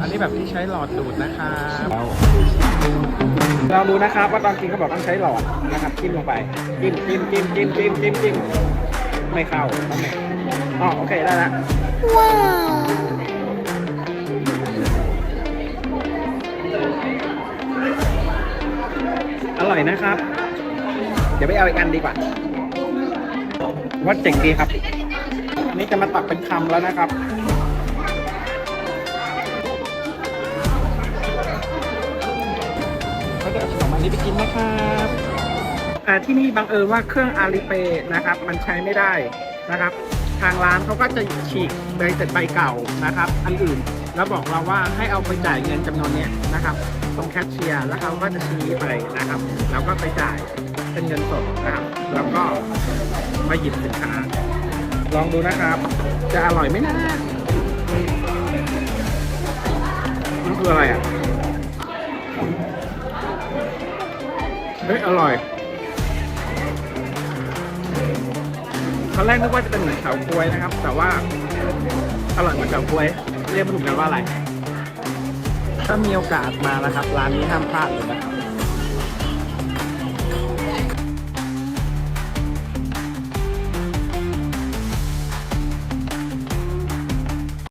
อันนี้แบบที่ใช้หลอดดูดนะครับลองดูนะครับว่าตอนกินเขาบอกต้องใช้หลอดนะครับจิ้มลงไปจิ้มจิ้มจิ้มจิ้มจิ้มจิ้มจิ้มไม่เข้าต้องไหนอ๋อโอเคได้ละว้าวอร่อยนะครับ เดี๋ยวไปเอาอีกอันดีกว่าว่าเจ๋งดีครับนี่จะมาตักเป็นคำแล้วนะครับ ก็จะเอาขนมอันนี้ไปกินนะครับอ่าที่นี่บังเอิญว่าเครื่องอาลีเปนะครับ มันใช้ไม่ได้นะครับ ทางร้านเขาก็จะฉีกใบเสร็จใบเก่านะครับ อันอื่นแล้วบอกเราว่าให้เอาไปจ่ายเงินจำนวนเนี้ยนะครับตรงแคชเชียร์แล้วเขาก็จะชี้ไปนะครับ แล้วก็ไปจ่ายเป็นเงินสดนะครับ แล้วก็มาหยิบสินค้าลองดูนะครับ จะอร่อยไหมนะมันคืออะไรอะ เฮ้ย อร่อยตอนแรกนึกว่าจะเป็นเหมือนเฉาก๊วยนะครับ แต่ว่าอร่อยเหมือนเฉาก๊วย เรียกไม่ถูกกันว่าอะไร ถ้ามีโอกาสมานะครับ ร้านนี้ห้ามพลาดเลยนะครับ